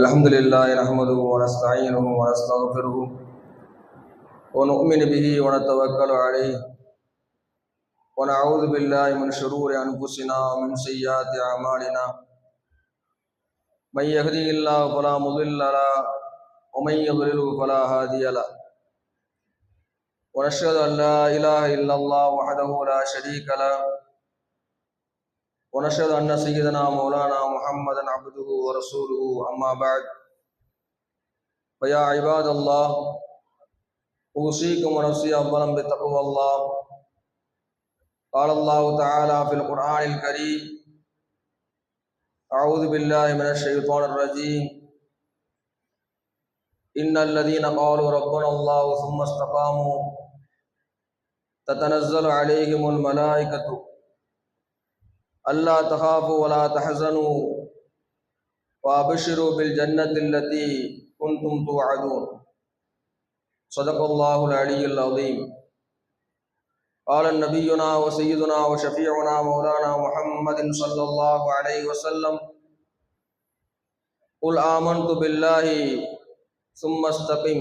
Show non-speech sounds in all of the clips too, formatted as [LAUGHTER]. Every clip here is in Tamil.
الحمد لله نحمده ونستعينه ونستغفره ونؤمن به ونتوكل عليه ونعوذ بالله من شرور أنفسنا ومن سيئات أعمالنا من يهدي الله فلا مضل له ومن يضلله فلا هادي له ونشهد أن لا إله إلا الله وحده لا شريك له ونشهد أن سيدنا مولانا محمدا عبده ورسوله، أما بعد. فيا عباد الله، أوصيكم ونفسي أولا بتقوى الله. قال الله تعالى في القرآن الكريم أعوذ بالله من الشيطان الرجيم. إن الذين قالوا ربنا الله ثم استقاموا، تتنزل عليهم الملائكة ألا تخافوا ولا تحزنوا وأبشروا بالجنة التي كنتم توعدون. صدق الله العلي العظيم قال نبينا وسيدنا وشفيعنا مولانا محمد صلى الله عليه وسلم. قل آمنت بالله ثم استقم.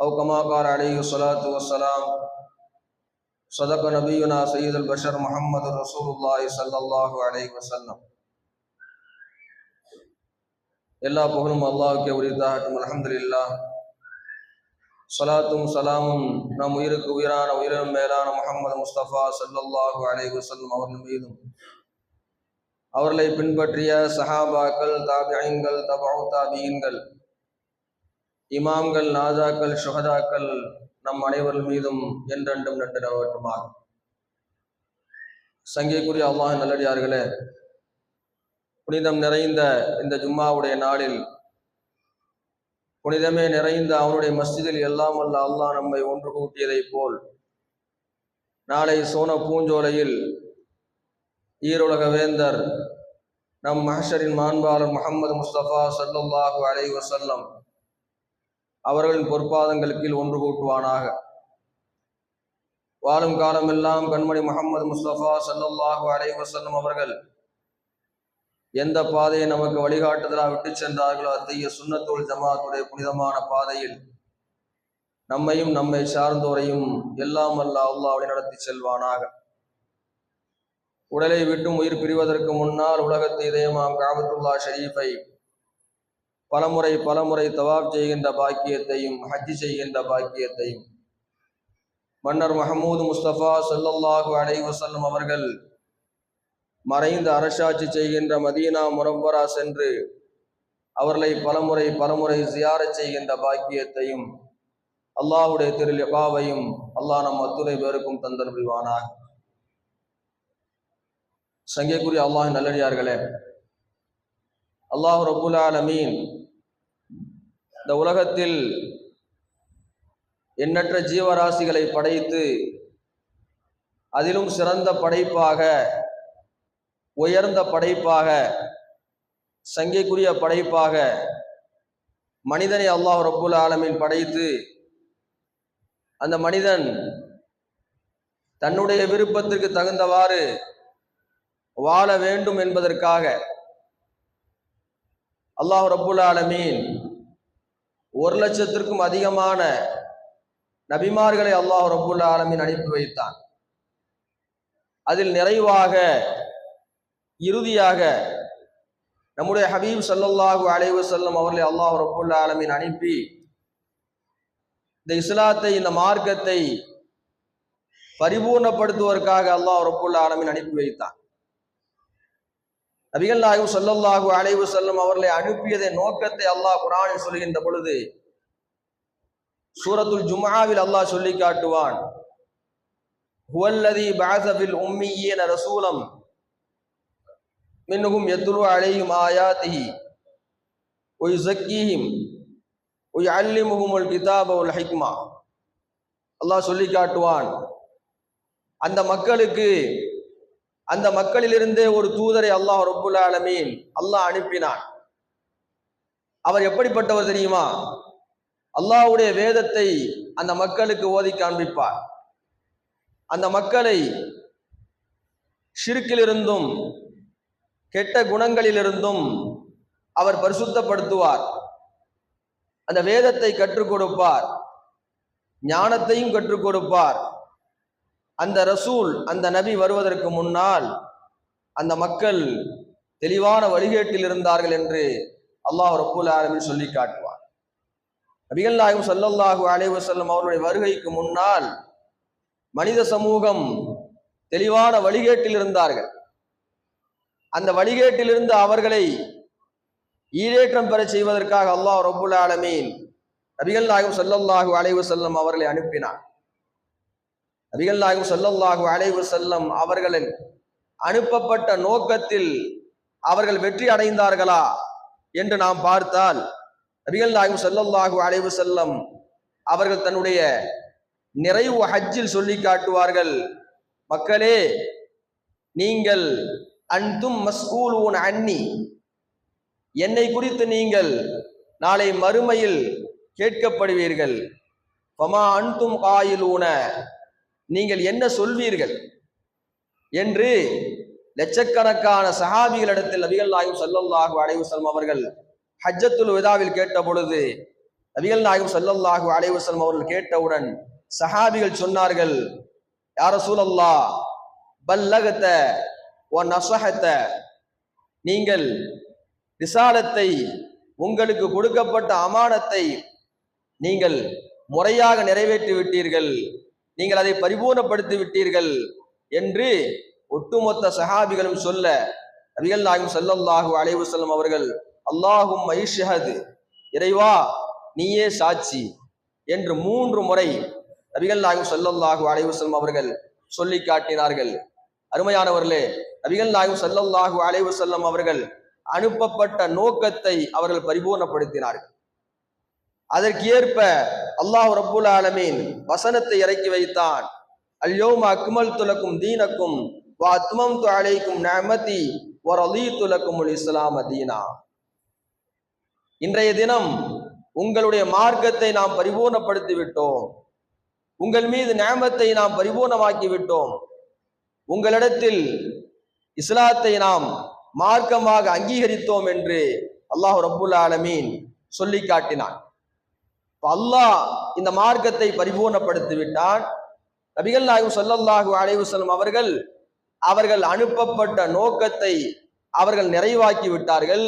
أو كما قال عليه الصلاة والسلام. صدق نبينا سيد البشر محمد رسول الله صلى الله عليه وسلم எல்லா புகழும் அல்லாஹுக்கே உரித்தாகட்டும் அல்ஹம்துலில்லா சலாத்தும் சலாமும் நம் உயிருக்கு உயிரான உயிரினும் மேலான முகமது முஸ்தபா சல்லல்லாஹு அலைஹி வஸல்லம் அவர்கள் மீதும் அவர்களை பின்பற்றிய சஹாபாக்கள் தாபியங்கள் தபு தாபியன்கள் இமாம்கள் நாதாக்கள் சுகதாக்கள் நம் அனைவர்கள் மீதும் என்றென்றும் நட்டு சங்கைக்குரிய அல்லாஹ் நல்லடியார்களே புனிதம் நிறைந்த இந்த ஜும்மாவுடைய நாளில் புனிதமே நிறைந்த அவனுடைய மஸ்ஜிதில் எல்லாம் வல்ல அல்லாஹ் நம்மை ஒன்று கூட்டியதைப் போல் நாளை சோன பூஞ்சோலையில் ஈரோலக வேந்தர் நம் மஹஷரின் மாண்பாளர் முகமது முஸ்தபா சல்லுல்லாஹு அலை வசல்லம் அவர்களின் பொற்பாதங்கள் கீழ் ஒன்று கூட்டுவானாக. வாழும் காலமெல்லாம் கண்மணி முகமது முஸ்தபா சல்லுல்லாஹு அலைவசல்லம் அவர்கள் எந்த பாதையை நமக்கு வழிகாட்டுதலாக விட்டு சென்றார்களோ அத்தகைய சுண்ணத்தோல் ஜமாத்துடைய புனிதமான பாதையில் நம்மையும் நம்மை சார்ந்தோரையும் எல்லாம் அல்ல அல்லாஹ் வழி நடத்தி செல்வானாக. உடலை விட்டும் உயிர் பிரிவதற்கு முன்னால் உலகத்தை இதயமாம் காபத்துல்லா ஷரீஃபை பலமுறை பலமுறை தவாப் செய்கின்ற பாக்கியத்தையும் ஹஜ்ஜி செய்கின்ற பாக்கியத்தையும். மன்னர் மஹமூது முஸ்தபா சல்லல்லாஹு அலைவசல்லம் அவர்கள் மறைந்து அரசாட்சி செய்கின்ற மதீனா முரம்பரா சென்று அவர்களை பலமுறை பலமுறை ஜியாரச் செய்கின்ற பாக்கியத்தையும் அல்லாஹுடைய திருலிபாவையும் அல்லாஹ் நம் அத்துணை பேருக்கும் தந்தல் புரிவானாக. சங்கைக்குரிய அல்லாஹ் நல்லடியார்களே அல்லாஹ் ரபுல் ஆலமீன் இந்த உலகத்தில் எண்ணற்ற ஜீவராசிகளை படைத்து அதிலும் சிறந்த படைப்பாக உயர்ந்த படைப்பாக சங்கைக்குரிய படைப்பாக மனிதனை அல்லாஹ் ரப்புல் ஆலமின் படைத்து அந்த மனிதன் தன்னுடைய விருப்பத்திற்கு தகுந்தவாறு வாழ வேண்டும் என்பதற்காக அல்லாஹ் ரப்புல் ஆலமீன் ஒரு லட்சத்திற்கும் அதிகமான நபிமார்களை அல்லாஹ் ரபுல்லா ஆலமின் அனுப்பி வைத்தான். அதில் நிறைவாக இறுதியாக நம்முடைய ஹபீப் சல்லல்லாஹு அலைவு செல்லும் அவர்களை அல்லாஹ் ரபுல்லா ஆலமின் அனுப்பி இந்த இஸ்லாத்தை இந்த மார்க்கத்தை பரிபூர்ணப்படுத்துவதற்காக அல்லாஹ் ரபுல்லா ஆலமின் அனுப்பி வைத்தான். நபிகள் நாயகம் சொல்லல்லாஹு அலைவு செல்லும் அவர்களை அனுப்பியதை நோக்கத்தை அல்லாஹ் குரானில் சொல்கின்ற பொழுது சூரத்துல் ஜுமாவில் அல்லாஹ் சொல்லி காட்டுவான் ஹுவல்லதி பாசபில் உம்மியீன ரசூலம் மின்னுகும் எத்துரு அலையும் ஆயாத்திஹி ஒய் ஜக்கீஹிம் ஒய் அல்லிமுகுமுல் கிதாப உல் ஹிக்மா. அல்லாஹ் சொல்லி காட்டுவான் அந்த மக்களுக்கு அந்த மக்களிலிருந்து ஒரு தூதரை அல்லாஹ் ரபுல் ஆலமீன் அல்லாஹ் அனுப்பினான். அவர் எப்படிப்பட்டவர் தெரியுமா? அல்லாஹ்வுடைய வேதத்தை அந்த மக்களுக்கு ஓதி காண்பிப்பார். அந்த மக்களை ஷிருக்கிலிருந்தும் கெட்ட குணங்களிலிருந்தும் அவர் பரிசுத்தப்படுத்துவார். அந்த வேதத்தை கற்றுக் கொடுப்பார். ஞானத்தையும் கற்றுக் கொடுப்பார். அந்த ரசூல் அந்த நபி வருவதற்கு முன்னால் அந்த மக்கள் தெளிவான வழிகேட்டில் இருந்தார்கள் என்று அல்லாஹ் ரப்புல் ஆலமின் சொல்லி காட்டுவார் நபிகள் நாயகம் சல்லல்லாஹு அலைவு செல்லும் அவருடைய வருகைக்கு முன்னால் மனித சமூகம் தெளிவான வழிகேட்டில் இருந்தார்கள். அந்த வழிகேட்டிலிருந்து அவர்களை ஈரேற்றம் பெற செய்வதற்காக அல்லாஹ் ரபுல் ஆலமீன் நபிகள் நாயகம் சல்லல்லாஹு அலைவு செல்லும் அவர்களை அனுப்பினார் நபிகள் நாயகம் ஸல்லல்லாஹு அலைஹி செல்லம் அவர்களின் அனுப்பப்பட்ட நோக்கத்தில் அவர்கள் வெற்றி அடைந்தார்களா என்று நாம் பார்த்தால் நபிகள் நாயகம் ஸல்லல்லாஹு அலைவு செல்லம் அவர்கள் தன்னுடைய நிறைவு ஹஜ்ஜில் சொல்லி காட்டுவார்கள் மக்களே நீங்கள் அன்தும் மஸ்கூல் உன் அன்னி என்னை குறித்து நீங்கள் நாளை மறுமையில் கேட்கப்படுவீர்கள். பமா அன்தும் காயிலூன நீங்கள் என்ன சொல்வீர்கள்? என்று லட்சக்கணக்கான சஹாபிகளிடத்தில் நபிகள் நாயகம் ஸல்லல்லாஹு அலைவசல்லம் அவர்கள் ஹஜ்ஜத்துல் விதாவில் கேட்ட பொழுது நபிகள் நாயகம் ஸல்லல்லாஹு அலைவசல்லம் அவர்கள் கேட்டவுடன் சஹாபிகள் சொன்னார்கள் யார சூழல்லா பல்லகத்த ஓ நசஹத்த நீங்கள் விசாலத்தை உங்களுக்கு கொடுக்கப்பட்ட அமானத்தை நீங்கள் முறையாக நிறைவேற்றி விட்டீர்கள் நீங்கள் அதை பரிபூர்ணப்படுத்தி விட்டீர்கள் என்று ஒட்டுமொத்த சஹாபிகளும் சொல்ல நபிகள் நாயகம் ஸல்லல்லாஹு அலைஹி செல்லும் அவர்கள் அல்லாஹும் ஐஷஹது இறைவா நீயே சாட்சி என்று மூன்று முறை நபிகள் நாயகம் ஸல்லல்லாஹு அலைஹி செல்லும் அவர்கள் சொல்லி காட்டினார்கள். அருமையானவர்களே நபிகள் நாயகம் ஸல்லல்லாஹு அலைஹி செல்லும் அவர்கள் அனுப்பப்பட்ட நோக்கத்தை அவர்கள் பரிபூர்ணப்படுத்தினார்கள். அதற்கு ஏற்ப அல்லாஹ் ரபுல் ஆலமீன் வசனத்தை இறக்கி வைத்தான். அல்யோம அக்மல் துலக்கும் தீனக்கும் வா அத்மம் அலைக்கும் நமதி ஒரு அலி துலக்கும் இஸ்லாம் தீனா. இன்றைய தினம் உங்களுடைய மார்க்கத்தை நாம் பரிபூர்ணப்படுத்தி விட்டோம். உங்கள் மீது நேமத்தை நாம் பரிபூர்ணமாக்கி விட்டோம். உங்களிடத்தில் இஸ்லாத்தை நாம் மார்க்கமாக அங்கீகரித்தோம் என்று அல்லாஹ் ரபுல் ஆலமீன் சொல்லி காட்டினான். அல்லாஹ் இந்த மார்க்கத்தை பரிபூர்ணப்படுத்தி விட்டான் நபிகள் நாயகம் சொல்லல்லாஹு அலைஹி அவர்கள் அவர்கள் அனுப்பப்பட்ட நோக்கத்தை அவர்கள் நிறைவாக்கி விட்டார்கள்.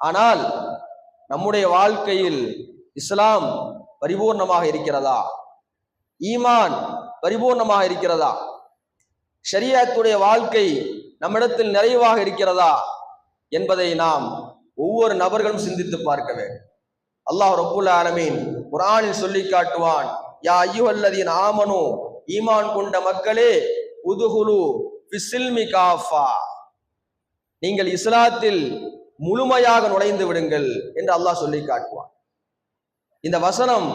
ஆனால் நம்முடைய வாழ்க்கையில் இஸ்லாம் பரிபூர்ணமாக இருக்கிறதா? ஈமான் பரிபூர்ணமாக இருக்கிறதா? ஷரியாத்துடைய வாழ்க்கை நம்மிடத்தில் நிறைவாக இருக்கிறதா? என்பதை நாம் ஒவ்வொரு நபர்களும் சிந்தித்து பார்க்க வேண்டும். அல்லாஹ் ரபுல் ஆலமீன் குரானில் சொல்லி காட்டுவான் யா ஐயுஹல்லதீன் ஆமனு ஈமான் கொண்ட மக்களே உதுகுலு பிசில்மி காஃபா நீங்கள் இஸ்லாத்தில் முழுமையாக நுழைந்து விடுங்கள் என்று அல்லாஹ் சொல்லி காட்டுவான். இந்த வசனம்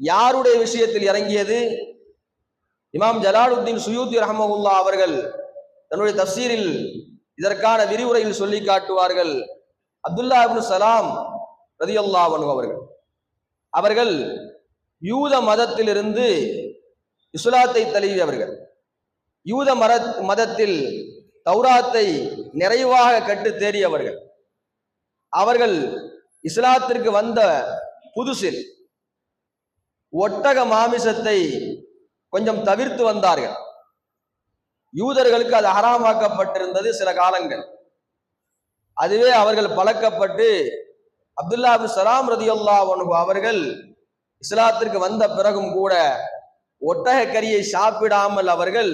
யாருடைய விஷயத்தில் இறங்கியது? இமாம் ஜலாலுத்தீன் சுயூத்தி ரஹமகுல்லா அவர்கள் தன்னுடைய தப்சீரில் இதற்கான விரிவுரையில் சொல்லி காட்டுவார்கள். அப்துல்லா இப்னு சலாம் ரதியல்லாவனு அவர்கள். அவர்கள் யூத மதத்திலிருந்து இஸ்லாத்தை தழுவியவர்கள். யூத மத மதத்தில் தௌராத்தை நிறைவாக கட்டு தேறியவர்கள் அவர்கள் இஸ்லாத்திற்கு வந்த புதுசில் ஒட்டக மாமிசத்தை கொஞ்சம் தவிர்த்து வந்தார்கள். யூதர்களுக்கு அது ஹராமாக்கப்பட்டிருந்தது சில காலங்கள். அதுவே அவர்கள் பழக்கப்பட்டு அப்துல்லா சலாம் சலாம் அல்லா அவர்கள் இஸ்லாத்திற்கு வந்த பிறகும் கூட ஒட்டக கரியை சாப்பிடாமல் அவர்கள்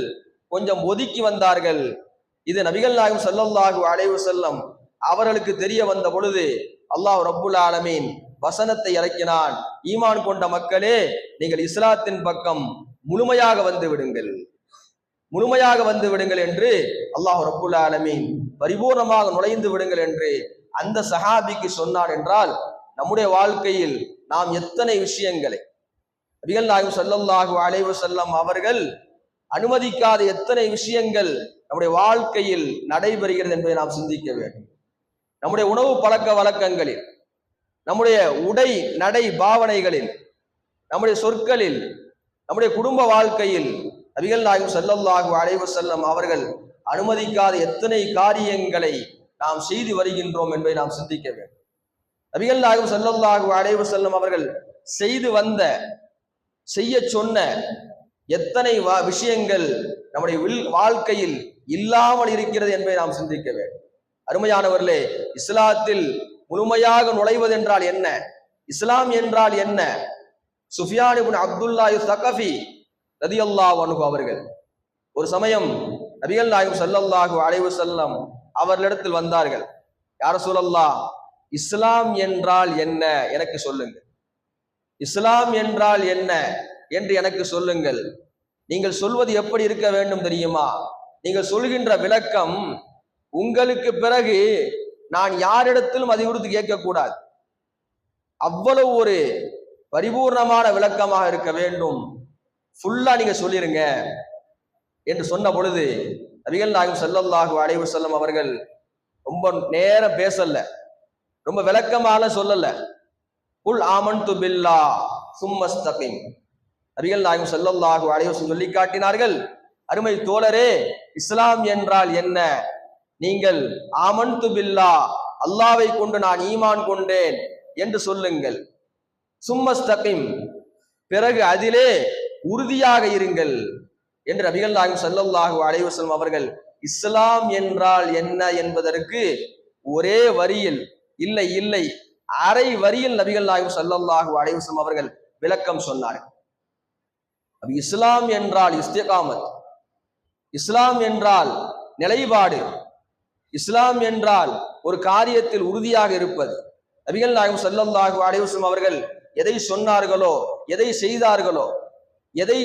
கொஞ்சம் ஒதுக்கி வந்தார்கள். இது நபிகள் நாயகம் ஸல்லல்லாஹு அலைவு செல்லம் அவர்களுக்கு தெரிய வந்த பொழுது அல்லாஹ் ரப்புல் ஆலமீன் வசனத்தை இறக்கினான். ஈமான் கொண்ட மக்களே நீங்கள் இஸ்லாத்தின் பக்கம் முழுமையாக வந்து விடுங்கள். முழுமையாக வந்து விடுங்கள் என்று அல்லாஹ் ரப்புல் ஆலமீன் பரிபூர்ணமாக நுழைந்து விடுங்கள் என்று அந்த சஹாபிக்கு சொன்னான் என்றால் நம்முடைய வாழ்க்கையில் நாம் எத்தனை விஷயங்களை நபிகள் நாயகம் ஸல்லல்லாஹு அலைவு செல்லம் அவர்கள் அனுமதிக்காத எத்தனை விஷயங்கள் நம்முடைய வாழ்க்கையில் நடைபெறுகிறது என்பதை நாம் சிந்திக்க வேண்டும். நம்முடைய உணவு பழக்க வழக்கங்களில் நம்முடைய உடை நடை பாவனைகளில் நம்முடைய சொற்களில் நம்முடைய குடும்ப வாழ்க்கையில் நபிகள் நாயகம் ஸல்லல்லாஹு அலைஹி வஸல்லம் அவர்கள் அனுமதிக்காத எத்தனை காரியங்களை நாம் செய்து வருகின்றோம் என்பதை நாம் சிந்திக்க வேண்டும். நபிகள் நாயகம் ஸல்லல்லாஹு அடைவு செல்லும் அவர்கள் செய்து வந்த செய்ய சொன்ன எத்தனை விஷயங்கள் நம்முடைய வாழ்க்கையில் இல்லாமல் இருக்கிறது என்பதை நாம் சிந்திக்க வேண்டும். அருமையானவர்களே இஸ்லாத்தில் முழுமையாக நுழைவது என்றால் என்ன? இஸ்லாம் என்றால் என்ன? சுஃபியான் அப்துல்லா அப்துல்லாஹி சகஃபி ரதியல்லாஹு அன்ஹு அவர்கள். ஒரு சமயம் நபிகள் நாயகம் சல்லல்லாஹு அலைஹி செல்லம் அவர்களிடத்தில் வந்தார்கள். யார சொல்லல்லா இஸ்லாம் என்றால் என்ன? எனக்கு சொல்லுங்கள். இஸ்லாம் என்றால் என்ன? என்று எனக்கு சொல்லுங்கள். நீங்கள் சொல்வது எப்படி இருக்க வேண்டும் தெரியுமா? நீங்கள் சொல்கின்ற விளக்கம் உங்களுக்கு பிறகு நான் யாரிடத்திலும் அதை குறித்து கேட்கக்கூடாது. அவ்வளவு ஒரு பரிபூர்ணமான விளக்கமாக இருக்க வேண்டும். ஃபுல்லா நீங்க சொல்லிருங்க. என்று சொன்ன பொழுது நபிகள் நாயகம் செல்லல்லாஹு அலைஹி செல்லும் அவர்கள் ரொம்ப நேரம் பேசல. ரொம்ப விளக்கமாக சொல்லல. புல் ஆமன் து பில்லா சும்மஸ்தகிம் நபிகள் நாயகம் செல்லல்லாஹு அலைஹி சொல்லி காட்டினார்கள் அருமை தோழரே இஸ்லாம் என்றால் என்ன? நீங்கள் ஆமன்து பில்லா அல்லாவை கொண்டு நான் ஈமான் கொண்டேன் என்று சொல்லுங்கள். சும்மஸ்தகிம் பிறகு அதிலே உறுதியாக இருங்கள். என்று நபிகள் நாயகம் சல்லல்லாஹு அலைவசம் அவர்கள் இஸ்லாம் என்றால் என்ன என்பதற்கு ஒரே வரியில் இல்லை இல்லை அரை வரியில் நபிகள் நாயகம் ஸல்லல்லாஹு அலைவசம் அவர்கள் விளக்கம் சொன்னார்கள் அப்ப இஸ்லாம் என்றால் இஸ்திகாமத் இஸ்லாம் என்றால் நிலைப்பாடு இஸ்லாம் என்றால் ஒரு காரியத்தில் உறுதியாக இருப்பது. நபிகள் நாயகம் ஸல்லல்லாஹு அலைவசம் அவர்கள் எதை சொன்னார்களோ எதை செய்தார்களோ எதை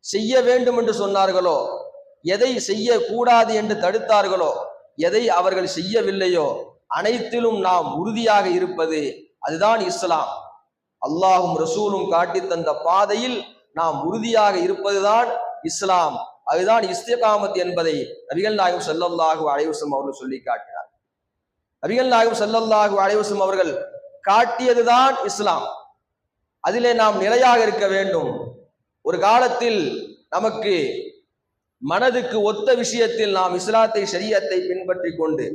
செய்ய வேண்டும் என்று சொன்னார்களோ? எதை செய்யக்கூடாது என்று தடுத்தார்களோ? எதை அவர்கள் செய்யவில்லையோ? அனைத்திலும் நாம் உறுதியாக இருப்பது அதுதான் இஸ்லாம். அல்லாஹும் ரசூலும் காட்டி தந்த பாதையில் நாம் உறுதியாக இருப்பதுதான் இஸ்லாம். அதுதான் இஸ்திகாமத் என்பதை நபிகள் நாயகம் செல்லல்லாஹு அலைவசம் அவர்கள் சொல்லி காட்டினார். நபிகள் நாயகம் செல்லல்லாஹு அலைவசம் அவர்கள் காட்டியதுதான் இஸ்லாம். அதிலே நாம் நிலையாக இருக்க வேண்டும். ஒரு காலத்தில் நமக்கு மனதுக்கு ஒத்த விஷயத்தில் நாம் இஸ்லாத்தை சரியத்தை பின்பற்றி கொண்டு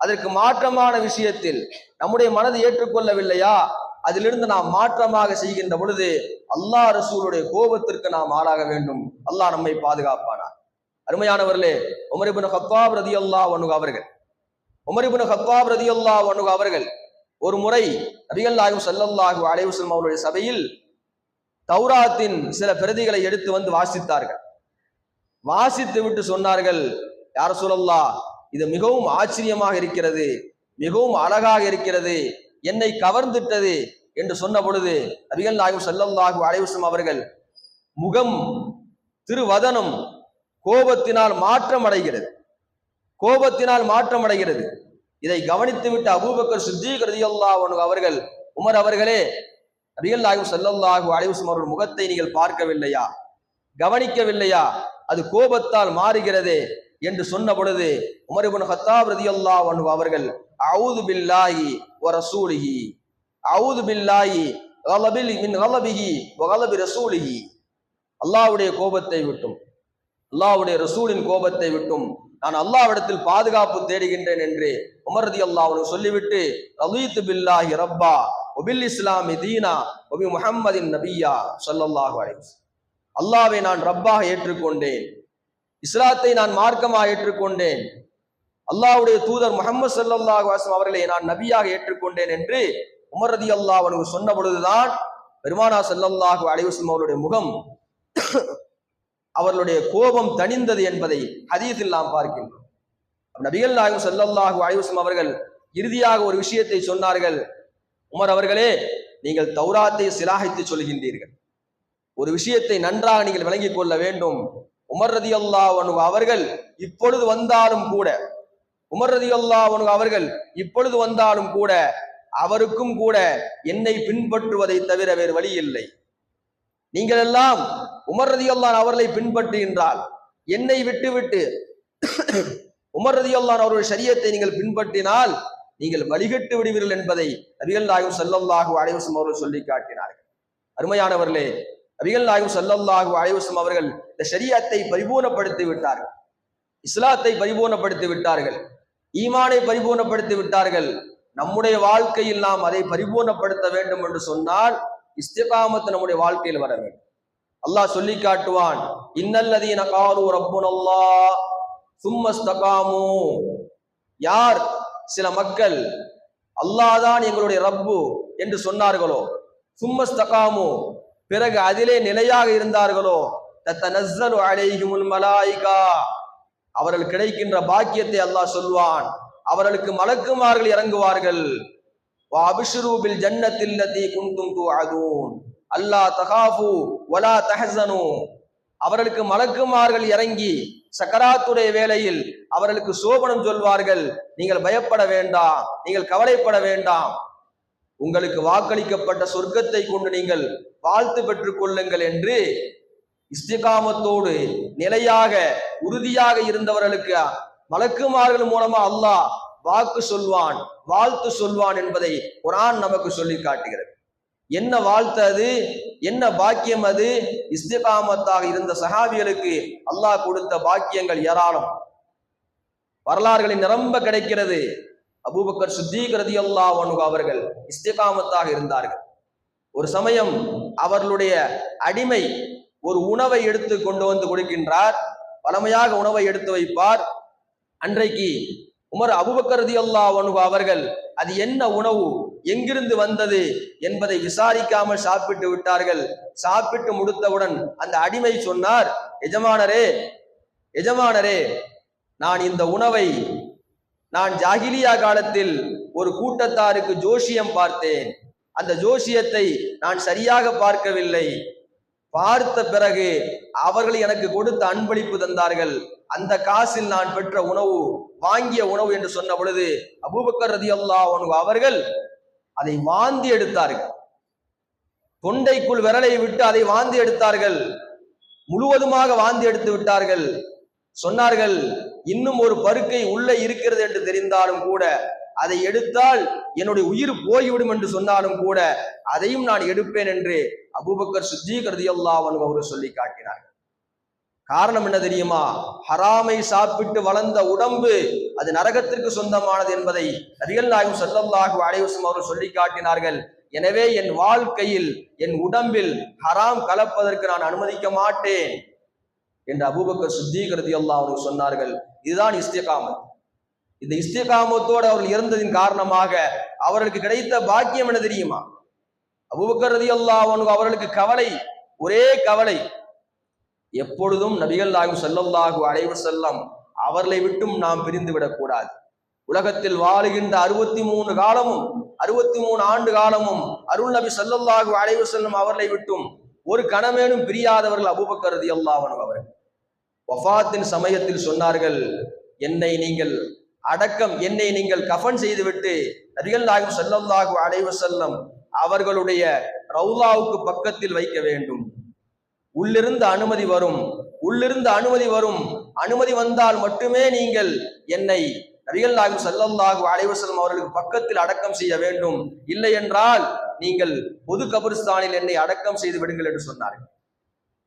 அதற்கு மாற்றமான விஷயத்தில் நம்முடைய மனது ஏற்றுக்கொள்ளவில்லையா? அதிலிருந்து நாம் மாற்றமாக செய்கின்ற பொழுது அல்லாஹ் ரசூலுடைய கோபத்திற்கு நாம் ஆளாக வேண்டும். அல்லாஹ் நம்மை பாதுகாப்பானார் அருமையானவர்களே உமரிபுன் ஹத்தாப் ரதி அல்லாஹ் அவர்கள் உமரிபுன் ஹத்தாப் ரதி அல்லாஹ் அவர்கள் ஒரு முறை நபிகள் நாயகம் ஸல்லல்லாஹு அலைஹி அவருடைய சபையில் தௌராத்தின் சில பிரதிகளை எடுத்து வந்து வாசித்தார்கள். வாசித்து விட்டு சொன்னார்கள் யார சொல்லல்லா இது மிகவும் ஆச்சரியமாக இருக்கிறது மிகவும் அழகாக இருக்கிறது என்னை கவர்ந்துட்டது என்று சொன்ன பொழுது நபிகள் நாயகம் செல்லல்லாகு அலைவசம் அவர்கள் முகம் திருவதனம் கோபத்தினால் மாற்றம் அடைகிறது கோபத்தினால் மாற்றம் அடைகிறது. இதை கவனித்து விட்டு அபூபக்கர் சித்திக் ரலியல்லாஹு அவர்கள் உமர் அவர்களே நபிகள் நாயகம் ஸல்லல்லாஹு அலைஹி அவர்கள் முகத்தை நீங்கள் பார்க்கவில்லையா? கவனிக்கவில்லையா? அது கோபத்தால் மாறுகிறதே என்று சொன்ன பொழுது உமரிபுன் ஹத்தாப் ரதி அல்லா அவர்கள் அவுது பில்லாஹி வ ரசூலிஹி அவுது பில்லாஹி கலபில் மின் கலபிஹி கலபி ரசூலிஹி. அல்லாஹ்வுடைய கோபத்தை விட்டும் அல்லாவுடைய ரசூலின் கோபத்தை விட்டும் நான் அல்லாவிடத்தில் பாதுகாப்பு தேடுகின்றேன் என்று உமர் அல்லாஹ் அன்ஹு சொல்லிவிட்டு ரலீத்து பில்லாஹி ரப்பா ஒபில் இஸ்லாமி தீனா ஒபி முஹம்மதின் நபியா ஸல்லல்லாஹு அலைஹி அல்லாவை நான் ரப்பாக ஏற்றுக்கொண்டேன். இஸ்லாத்தை நான் மார்க்கமாக ஏற்றுக்கொண்டேன். அல்லாவுடைய தூதர் முகமது ஸல்லல்லாஹு வாசம் அவர்களை நான் நபியாக ஏற்றுக்கொண்டேன் என்று உமர் ரதி அல்லா அவனுக்கு சொன்ன பொழுதுதான் பெருமானா ஸல்லல்லாஹு அலைவசம் அவருடைய முகம் [COUGHS] அவர்களுடைய கோபம் தணிந்தது என்பதை ஹதீஸில் நாம் பார்க்கின்றோம். நபிகள் நாயகம் ஸல்லல்லாஹு அலைவசம் அவர்கள் இறுதியாக ஒரு விஷயத்தை சொன்னார்கள். உமர் அவர்களே நீங்கள் தௌராத்தை சிலாகித்து சொல்கின்றீர்கள். ஒரு விஷயத்தை நன்றாக நீங்கள் விளங்கிக் கொள்ள வேண்டும். உமர் ரதி அல்லாஹ் அவர்கள் இப்பொழுது வந்தாலும் கூட உமர் ரதி அல்லாஹ் அவர்கள் இப்பொழுது வந்தாலும் கூட அவருக்கும் கூட என்னை பின்பற்றுவதை தவிர வேறு வழி இல்லை. நீங்கள் எல்லாம் உமர் ரதி அல்லான் அவர்களை பின்பற்றுகின்றால் என்னை விட்டுவிட்டு உமர் ரதி அல்லான் அவருடைய சரியத்தை நீங்கள் பின்பற்றினால் நீங்கள் வழிகட்டு விடுவீர்கள் என்பதை நபிகள் நாயகம் ஸல்லல்லாஹு அழைவசம் அவர்கள் சொல்லி காட்டினார்கள். அருமையானவர்களே நபிகள் நாயகம் ஸல்லல்லாஹு அழைவசம் அவர்கள் இந்த ஷரியத்தை பரிபூர்ணப்படுத்தி விட்டார்கள். இஸ்லாத்தை பரிபூர்ணப்படுத்தி விட்டார்கள். ஈமானை பரிபூர்ணப்படுத்தி விட்டார்கள். நம்முடைய வாழ்க்கையில் நாம் அதை பரிபூர்ணப்படுத்த வேண்டும் என்று சொன்னால் இஸ்திகாமத்து நம்முடைய வாழ்க்கையில் வர வேண்டும். அல்லாஹ் சொல்லி காட்டுவான் இன்னல்லதீன காரு ரப்புனல்லா சும்மஸ்தகாமு யார் சில மக்கள் அல்லாஹ் தான் எங்களுடைய ரப்பு என்று சொன்னார்களோ? சும்மஸ்தகாமு பிறகு அதிலே நிலையாக இருந்தார்களோ? தத்தனஸ்ஸலு மலாயிகா அவர்கள் கிடைக்கின்ற பாக்கியத்தை அல்லாஹ் சொல்வான். அவர்களுக்கு மலக்குமார்கள் இறங்குவார்கள். அபிஷுரூபில் ஜன்னத்தில் லதி குந்தும் அல்லாஹ் தகாஃபு வலா தஹசனு அவர்களுக்கு மலக்குமார்கள் இறங்கி சக்கராத்துடைய வேளையில் அவர்களுக்கு சோபனம் சொல்வார்கள் நீங்கள் பயப்பட வேண்டாம் நீங்கள் கவலைப்பட வேண்டாம். உங்களுக்கு வாக்களிக்கப்பட்ட சொர்க்கத்தை கொண்டு நீங்கள் வாழ்த்து பெற்றுக் கொள்ளுங்கள் என்று இஸ்திகாமத்தோடு நிலையாக உறுதியாக இருந்தவர்களுக்கு மலக்குமார்கள் மூலமா அல்லாஹ் வாக்கு சொல்வான் வாழ்த்து சொல்வான் என்பதை குரான் நமக்கு சொல்லி காட்டுகிறது. என்ன வாழ்த்து அது? என்ன பாக்கியம் அது? இஸ்திகாமத்தாக இருந்த சஹாபிகளுக்கு அல்லாஹ் கொடுத்த பாக்கியங்கள் ஏராளம். வரலாறுகளில் நிரம்ப கிடைக்கிறது. அபூபக்கர் சுத்தீகரதி அல்லா அவர்கள் இஸ்திகாமத்தாக இருந்தார்கள். ஒரு சமயம் அவர்களுடைய அடிமை ஒரு உணவை எடுத்து கொண்டு வந்து கொடுக்கின்றார். பழமையாக உணவை எடுத்து வைப்பார். அன்றைக்கு உமர் அபுபக்கரதி அல்லா அவர்கள் அது என்ன உணவு? எங்கிருந்து வந்தது என்பதை விசாரிக்காமல் சாப்பிட்டு விட்டார்கள். சாப்பிட்டு முடித்தவுடன் அந்த அடிமை சொன்னார் எஜமானரே எஜமானரே நான் இந்த உணவை நான் ஜாகிலியா காலத்தில் ஒரு கூட்டத்தாருக்கு ஜோஷியம் பார்த்தேன். அந்த ஜோஷியத்தை நான் சரியாக பார்க்கவில்லை. பார்த்த பிறகு அவர்கள் எனக்கு கொடுத்த அன்பளிப்பு தந்தார்கள். அந்த காசில் நான் பெற்ற உணவு வாங்கிய உணவு என்று சொன்ன பொழுது அபூபக்கர் ரதி அல்லா அவர்கள் அதை வாந்தி எடுத்தார்கள். தொண்டைக்குள் விரலை விட்டு அதை வாந்தி எடுத்தார்கள். முழுவதுமாக வாந்தி எடுத்து விட்டார்கள். சொன்னார்கள் இன்னும் ஒரு பருக்கை உள்ளே இருக்கிறது என்று தெரிந்தாலும் கூட அதை எடுத்தால் என்னுடைய உயிர் போய்விடும் என்று சொன்னாலும் கூட அதையும் நான் எடுப்பேன் என்று அபூபக்கர் சுத்தீக் ரதியல்லாஹ் அவர்கள் சொல்லி காட்டினார் காரணம் என்ன தெரியுமா? ஹராமை சாப்பிட்டு வளர்ந்த உடம்பு அது நரகத்திற்கு சொந்தமானது என்பதை நபிகள் நாயகம் ஸல்லல்லாஹு அலைஹி அவர்கள் சொல்லி காட்டினார்கள். எனவே என் வாழ்க்கையில் என் உடம்பில் ஹராம் கலப்பதற்கு நான் அனுமதிக்க மாட்டேன் என்று அபூபக்கர் சுத்தீக் ரதியல்லாஹ் அவர்கள் சொன்னார்கள். இதுதான் இஸ்திகாமத். இந்த இஸ்திகாமத்தோடு அவர்கள் இருந்ததின் காரணமாக அவர்களுக்கு கிடைத்த பாக்கியம் என்ன தெரியுமா? அபூபக்கர் ரதி அன்ஹு அவர்களுக்கு கவலை ஒரே கவலை எப்பொழுதும் நபிகள் நாயகம் ஸல்லல்லாஹு அலைஹி செல்லம் அவர்களை விட்டும் நாம் பிரிந்து விடக்கூடாது. உலகத்தில் வாழுகின்ற அறுபத்தி மூணு காலமும் அறுபத்தி மூணு ஆண்டு காலமும் அருள் நபி ஸல்லல்லாஹு அடைவு செல்லும் அவர்களை விட்டும் ஒரு கணமேனும் பிரியாதவர்கள் அபூபக்கர் அல்லாவனும் அவர் அவர்கள். வஃபாத்தின் சமயத்தில் சொன்னார்கள் என்னை நீங்கள் அடக்கம் என்னை நீங்கள் கஃன் செய்துவிட்டு நபிகள் நாயகம் செல்லல்லாஹு அலைஹி செல்லம் அவர்களுடைய ரவுலாவுக்கு பக்கத்தில் வைக்க வேண்டும். உள்ளிருந்து அனுமதி வரும். உள்ளிருந்து அனுமதி வரும். அனுமதி வந்தால் மட்டுமே நீங்கள் என்னை நபிகள் நாயகம் ஸல்லல்லாஹு அலைஹி அவர்களுக்கு பக்கத்தில் அடக்கம் செய்ய வேண்டும். இல்லை என்றால் நீங்கள் பொது கபரிஸ்தானில் என்னை அடக்கம் செய்து விடுங்கள் என்று சொன்னார்கள்.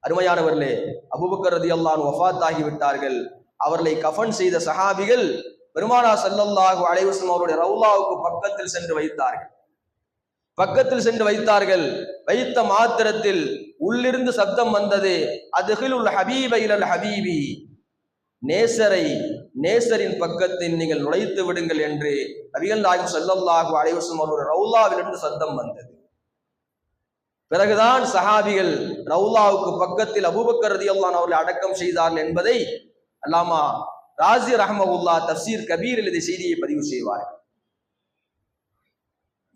அருமையானவர்களே அபுபக்கர் ரதி அல்லான் வஃபாத் ஆகிவிட்டார்கள் அவர்களை கஃன் செய்த சஹாபிகள் பெருமானா ஸல்லல்லாஹு அலைவசம் அவருடைய ரவுலாவுக்கு பக்கத்தில் சென்று வைத்தார்கள். பக்கத்தில் சென்று வைத்தார்கள். வைத்த மாத்திரத்தில் உள்ளிருந்து சப்தம் வந்தது. அதுகிலுல் ஹபீப இலல் ஹபீபி. நேசரை நேசரின் பக்கத்தில் நீங்கள் நுழைத்து விடுங்கள் என்று நபிகள் நாயகம் ஸல்லல்லாஹு அலைவசம் வஸல்லம் ரவுலாவிலிருந்து சத்தம் வந்தது. பிறகுதான் சஹாபிகள் ரவுலாவுக்கு பக்கத்தில் அபூபக்கர் ரதியல்லான் அவர்களை அடக்கம் செய்தார்கள் என்பதை அல்லாமா ராசி ரஹமகுல்லா தப்சீர் கபீரில் இந்த செய்தியை பதிவு செய்வார்கள்.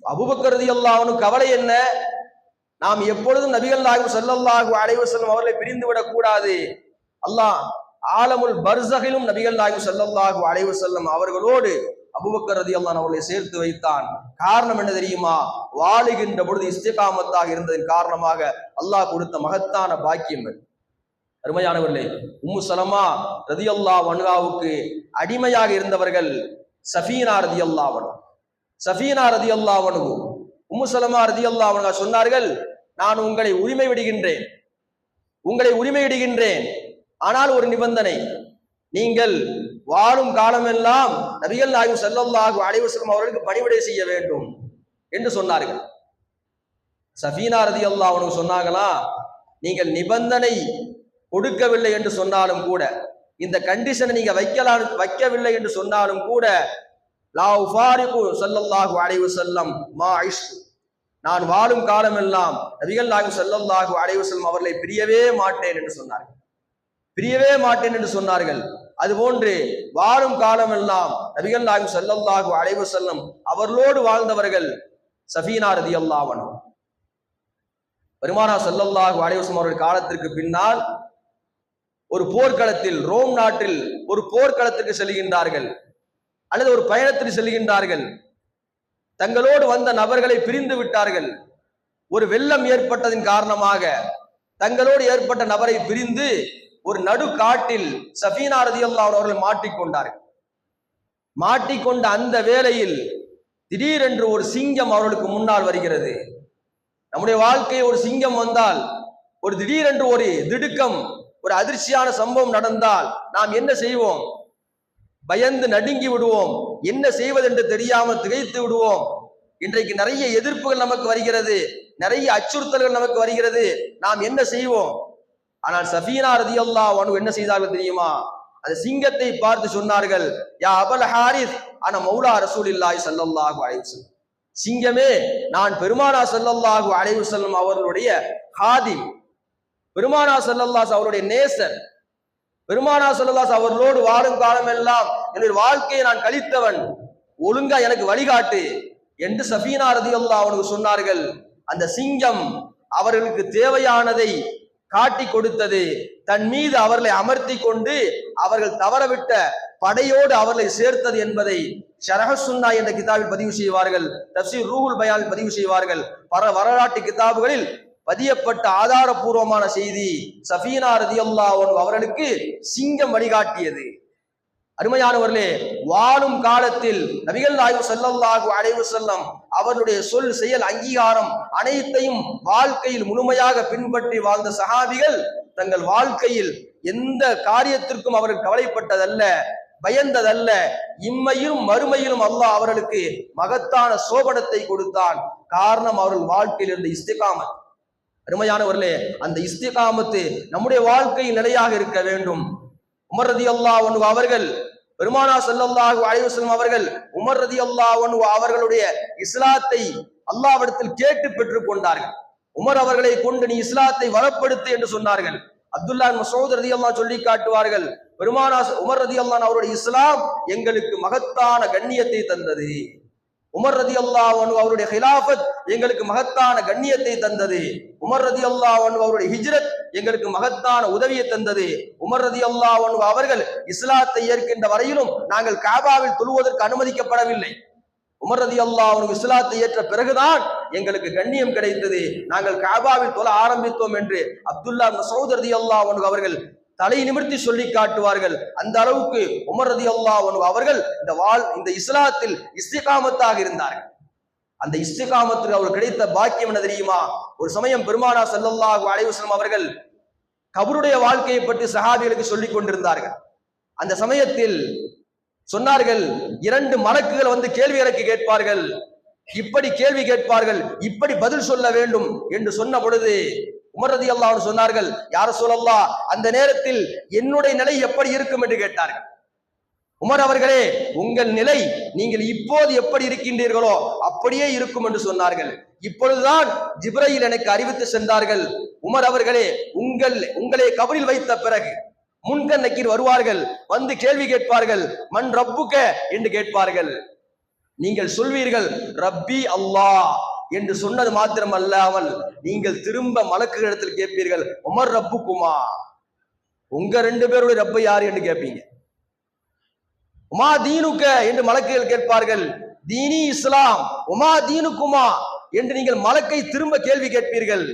அபூபக்கரதி அல்லாவனும் கவலை என்ன? நாம் எப்பொழுதும் நபிகள் நாயகம் ஸல்லல்லாஹு அலைஹி அவர்களை பிரிந்து விடக்கூடாது அல்லாஹ் ஆலமுல் பர்சகிலும் நபிகள் நாயகம் ஸல்லல்லாஹு அலைஹி அவர்களோடு அபுபக்கர் ரதியல்லாஹு அவர்களை சேர்த்து வைத்தான். காரணம் என்ன தெரியுமா? வாழுகின்ற பொழுது இஸ்திகாமத்தாக இருந்ததன் காரணமாக அல்லாஹ் கொடுத்த மகத்தான பாக்கியம் அருமையானவர்களே உம்மு சலமா ரதியல்லா வன்காவுக்கு அடிமையாக இருந்தவர்கள் சஃபீனா ரதி வன் சஃபீனா ரதி வனு உம்மு சலமா ரதி வன்கா சொன்னார்கள் நான் உங்களை உரிமை விடுகின்றேன். உங்களை உரிமை விடுகின்றேன். ஆனால் ஒரு நிபந்தனை. நீங்கள் வாழும் காலமெல்லாம் நபிகள் நாயகம் ஸல்லல்லாஹு அலைஹி அவர்களுக்கு பணிவிடை செய்ய வேண்டும் என்று சொன்னார்கள். சஃபீனா ரதியல்லா அவனுக்கு சொன்னாங்களா நீங்கள் நிபந்தனை கொடுக்கவில்லை என்று சொன்னாலும் கூட இந்த கண்டிஷனை நீங்க வைக்கலாம் வைக்கவில்லை என்று சொன்னாலும் கூட லா உஃபாரிகு ஸல்லல்லாஹு அலைவு செல்லம் மா ஐஷ்கு நான் வாழும் காலமெல்லாம் நபிகள் நாயகம் செல்லல்லாகு அலைஹி அவர்களை பிரியவே மாட்டேன் என்று சொன்னார்கள். பிரியவே மாட்டேன் என்று சொன்னார்கள். அதுபோன்று வாழும் காலமெல்லாம் நபிகள் நாயகம் செல்லல்லாகு அலைஹி அவர்களோடு வாழ்ந்தவர்கள் சஃபீனா ரதி அல்லாவனும் பெருமானா செல்லல்லாகு அலைஹி அவர்கள் காலத்திற்கு பின்னால் ஒரு போர்க்களத்தில் ரோம் நாட்டில் ஒரு போர்க்களத்திற்கு செல்கின்றார்கள். அல்லது ஒரு பயணத்தில் செல்கின்றார்கள். தங்களோடு வந்த நபர்களை பிரிந்து விட்டார்கள். ஒரு வெள்ளம் ஏற்பட்டதின் காரணமாக தங்களோடு ஏற்பட்ட நபரை பிரிந்து ஒரு நடு காட்டில் சஃபீனா ரதியல்லா அவர்கள் மாட்டிக்கொண்டார்கள் மாட்டிக்கொண்ட அந்த வேளையில் திடீரென்று ஒரு சிங்கம் அவர்களுக்கு முன்னால் வருகிறது. நம்முடைய வாழ்க்கை ஒரு சிங்கம் வந்தால் ஒரு திடீரென்று ஒரு திடுக்கம் ஒரு அதிர்ச்சியான சம்பவம் நடந்தால் நாம் என்ன செய்வோம்? பயந்து நடுங்கி விடுவோம். என்ன செய்வதென்று தெரியாமல் திகைத்து விடுவோம். இன்றைக்கு நிறைய எதிர்ப்புகள் நமக்கு வருகிறது. நிறைய அச்சுறுத்தல்கள் நமக்கு வருகிறது. நாம் என்ன செய்வோம்? ஆனால் சஃபீனா ரதியல்லாஹு அல்லா என்ன செய்தார்கள் தெரியுமா? அந்த சிங்கத்தை பார்த்து சொன்னார்கள் யா அபல் ஹாரிஸ் ஆனா மௌலா ரசூல் இல்லாய் அலைஹி வஸல்லம். சிங்கமே நான் பெருமானா ஸல்லல்லாஹு அலைவசல்லம் அவர்களுடைய ஹாதி பெருமானா ஸல்லல்லாஹு அவருடைய நேசர். பெருமானா சொல்லலாஸ் அவர்களோடு வாழும் காலமெல்லாம் என்னுடைய வாழ்க்கையை நான் கழித்தவன். ஒழுங்கா எனக்கு வழிகாட்டு என்று சஃபீனா அல்லா அவனுக்கு சொன்னார்கள். அந்த சிங்கம் அவர்களுக்கு தேவையானதை காட்டி கொடுத்தது. தன் மீது அவர்களை அமர்த்தி கொண்டு அவர்கள் தவறவிட்ட படையோடு அவர்களை சேர்த்தது என்பதை ஷரஹ என்ற கிதாபில் பதிவு செய்வார்கள். தப்சீர் ரூஹுல் பயால் பதிவு செய்வார்கள். பல வரலாற்று கிதாபுகளில் பதியப்பட்ட ஆதாரபூர்வமான செய்தி சஃபீனா ரதியல்லா அவர்களுக்கு சிங்கம் வழிகாட்டியது. அருமையானவர்களே வாழும் காலத்தில் நபிகள் நாயு செல்லல்லாகு அலைஹி செல்லம் அவருடைய சொல் செயல் அங்கீகாரம் அனைத்தையும் வாழ்க்கையில் முழுமையாக பின்பற்றி வாழ்ந்த சகாபிகள் தங்கள் வாழ்க்கையில் எந்த காரியத்திற்கும் அவர்கள் கவலைப்பட்டதல்ல பயந்ததல்ல. இம்மையிலும் மறுமையிலும் அல்லாஹ் அவர்களுக்கு மகத்தான சோபனத்தை கொடுத்தான். காரணம் அவர்கள் வாழ்க்கையில் இருந்த இஸ்திகாமத். அருமையானவர்களே அந்த இஸ்திகாமத்து நம்முடைய வாழ்க்கையில் நிலையாக இருக்க வேண்டும். உமர் ரதி அல்லா அவர்கள் பெருமானா செல்லல்லாஹு அலைஹி அவர்கள் உமர் ரதி அல்லா அவர்களுடைய இஸ்லாத்தை அல்லாவிடத்தில் கேட்டு பெற்றுக் கொண்டார்கள். உமர் அவர்களை கொண்டு நீ இஸ்லாத்தை வரப்படுத்து என்று சொன்னார்கள். அப்துல்லா மசோத் ரதி அல்லா சொல்லி காட்டுவார்கள் பெருமானா உமர் ரதி அல்லான் அவருடைய இஸ்லாம் எங்களுக்கு மகத்தான கண்ணியத்தை தந்தது. உமர் ரதி அல்லா அவருடைய ஹிலாஃபத் எங்களுக்கு மகத்தான கண்ணியத்தை தந்தது. உமர் ரதி அல்லா அவருடைய ஹிஜ்ரத் எங்களுக்கு மகத்தான உதவியை தந்தது. உமர் ரதி அல்லா அவர்கள் இஸ்லாத்தை ஏற்கின்ற வரையிலும் நாங்கள் காபாவில் தொழுவதற்கு அனுமதிக்கப்படவில்லை. உமர் ரதி அல்லா அவனுக்கு இஸ்லாத்தை ஏற்ற பிறகுதான் எங்களுக்கு கண்ணியம் கிடைத்தது. நாங்கள் காபாவில் தொழ ஆரம்பித்தோம் என்று அப்துல்லா மசூத் ரதி அல்லா அவர்கள் தலை நிமிர்த்தி சொல்லி காட்டுவார்கள். அந்த அளவுக்கு உமர் ரதி அல்லா அவர்கள் இந்த வாழ் இந்த இஸ்லாத்தில் இஸ்திகாமத்தாக இருந்தார்கள். அந்த இஸ்திகாமத்துக்கு அவர் கிடைத்த பாக்கியம் என்ன தெரியுமா? ஒரு சமயம் பெருமானா ஸல்லல்லாஹு அலைவசம் அவர்கள் கபருடைய வாழ்க்கையை பற்றி சஹாபிகளுக்கு சொல்லிக் கொண்டிருந்தார்கள். அந்த சமயத்தில் சொன்னார்கள் இரண்டு மலக்குகள் வந்து கேள்வி எனக்கு கேட்பார்கள். இப்படி கேள்வி கேட்பார்கள் இப்படி பதில் சொல்ல வேண்டும் என்று சொன்ன பொழுது உமரதி அல்லாஹ் சொன்னார்கள் யார சொல்லல்லா அந்த நேரத்தில் என்னுடைய நிலை எப்படி இருக்கும்? என்று கேட்டார்கள். உமர் அவர்களே உங்கள் நிலை நீங்கள் இப்போது எப்படி இருக்கின்றீர்களோ அப்படியே இருக்கும் என்று சொன்னார்கள். இப்பொழுதுதான் ஜிப்ரையில் எனக்கு அறிவித்து சென்றார்கள். உமர் அவர்களே உங்கள் உங்களை கபரில் வைத்த பிறகு முன்கண் நக்கீர் வருவார்கள் வந்து கேள்வி கேட்பார்கள் மண் ரப்புக்க? என்று கேட்பார்கள். நீங்கள் சொல்வீர்கள் ரப்பி அல்லாஹ் என்று சொன்னது மாத்திரம் அல்லாமல் நீங்கள் திரும்ப மலக்கு இடத்தில் கேட்பீர்கள் உமர் ரப்பு குமா உங்க ரெண்டு பேருடைய ரப்ப யாரு? என்று கேட்பீங்க. உமா தீனுக்க? என்று மலக்குகள் கேட்பார்கள். தீனி இஸ்லாம். உமா தீனுக்குமா? என்று நீங்கள் மலக்கை திரும்ப கேள்வி கேட்பீர்கள்.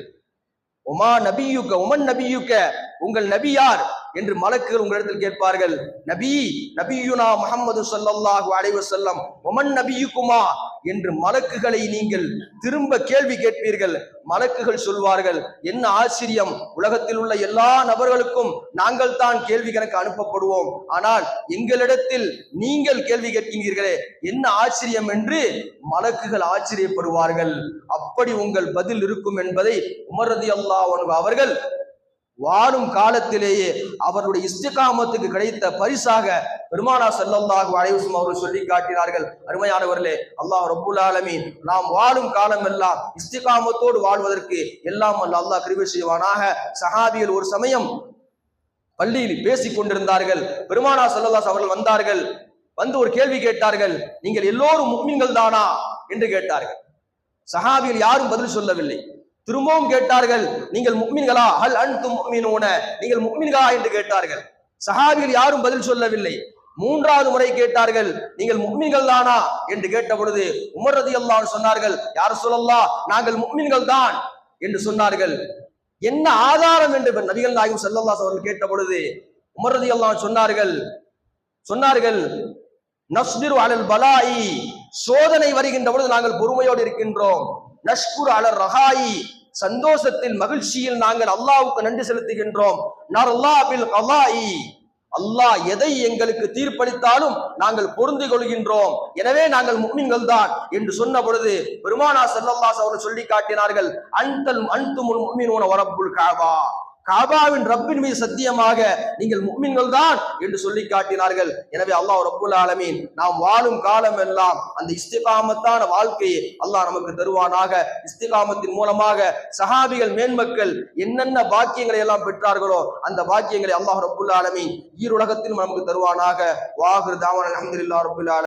உமா நபியுக்க? உமன் நபியுக்க? உங்கள் நபி யார்? என்று மலக்குகள் உங்களிடத்தில் கேட்பார்கள். நபி நபியுனா முகமது சல்லாஹூ அலைவசல்லம் ஒமன் உமன் நபியுக்குமா என்று மலக்குகளை நீங்கள் திரும்ப கேள்வி கேட்பீர்கள். மலக்குகள் சொல்வார்கள் என்ன ஆச்சரியம்? உலகத்தில் உள்ள எல்லா நபர்களுக்கும் நாங்கள் தான் கேள்வி கணக்கு அனுப்பப்படுவோம். ஆனால் எங்களிடத்தில் நீங்கள் கேள்வி கேட்கின்றீர்களே என்ன ஆச்சரியம் என்று மலக்குகள் ஆச்சரியப்படுவார்கள். அப்படி உங்கள் பதில் இருக்கும் என்பதை உமரதி அல்லாஹ் அவர்கள் வாழும் காலத்திலேயே அவருடைய இஸ்திகாமத்துக்கு கிடைத்த பரிசாக பெருமானா ஸல்லல்லாஹு அலைஹி அவர்கள் சொல்லி காட்டினார்கள். அருமையானவர்களே அல்லாஹ் ரபுல் ஆலமீன். நாம் வாழும் காலம் எல்லாம் இஸ்திகாமத்தோடு வாழ்வதற்கு எல்லாம் அல்ல அல்லாஹ் கிருபை செய்வானாக. சஹாபிகள் ஒரு சமயம் பள்ளியில் பேசிக் கொண்டிருந்தார்கள். பெருமானா செல்லல்லாஸ் அவர்கள் வந்தார்கள். வந்து ஒரு கேள்வி கேட்டார்கள். நீங்கள் எல்லோரும் முக்மீன்கள் தானா? என்று கேட்டார்கள். சஹாபியில் யாரும் பதில் சொல்லவில்லை. திரும்பவும் கேட்டார்கள் நீங்கள் முக்மீன்களா? ஹல் அன்தும் முக்மீனூன? நீங்கள் முக்மீன்களா? என்று கேட்டார்கள். சஹாபிகள் யாரும் பதில் சொல்லவில்லை. மூன்றாவது முறை கேட்டார்கள் நீங்கள் முக்மீன்கள் தானா என்று கேட்ட பொழுது உமர் ரதியல்லாஹு சொன்னார்கள் யார் சொல்லல்லா நாங்கள் முக்மீன்கள் தான் என்று சொன்னார்கள். என்ன ஆதாரம் என்று நபிகள் நாயகம் செல்லல்லா அவர்கள் கேட்ட பொழுது உமர் ரதியல்லாஹு சொன்னார்கள் சொன்னார்கள் நஸ்பிரு அலல் பலாயி. சோதனை வருகின்ற பொழுது நாங்கள் பொறுமையோடு இருக்கின்றோம். நஷ்குர் அலர் ரஹாயி. சந்தோஷத்தில் மகிழ்ச்சியில் நாங்கள் அல்லாவுக்கு நன்றி செலுத்துகின்றோம். அல்லாஹ் அல்லாஹ் எதை எங்களுக்கு தீர்ப்பளித்தாலும் நாங்கள் பொருந்து கொள்கின்றோம். எனவே நாங்கள் முக்மின்கள் தான் என்று சொன்ன பொழுது பெருமானா செல்லல்லாஸ் அவர்கள் சொல்லி காட்டினார்கள் அன்தல் அன்துமுல் உன வரப்புல் காவா காபாவின் ரப்பின் மீது சத்தியமாக நீங்கள் முக்மின்கள் தான் என்று சொல்லி காட்டினார்கள். எனவே அல்லாஹ் ரப்புல் ஆலமீன் நாம் வாழும் காலம் எல்லாம் அந்த இஸ்திகாமத்தான வாழ்க்கையை அல்லாஹ் நமக்கு தருவானாக. இஸ்திகாமத்தின் மூலமாக சஹாபிகள் மேன்மக்கள் என்னென்ன பாக்கியங்களை எல்லாம் பெற்றார்களோ அந்த பாக்கியங்களை அல்லாஹ் ரப்புல் ஆலமீன் ஈருலகத்திலும் நமக்கு தருவானாக. வாஹிர் தாவான் அஹமதுல்லா ரபுல்லா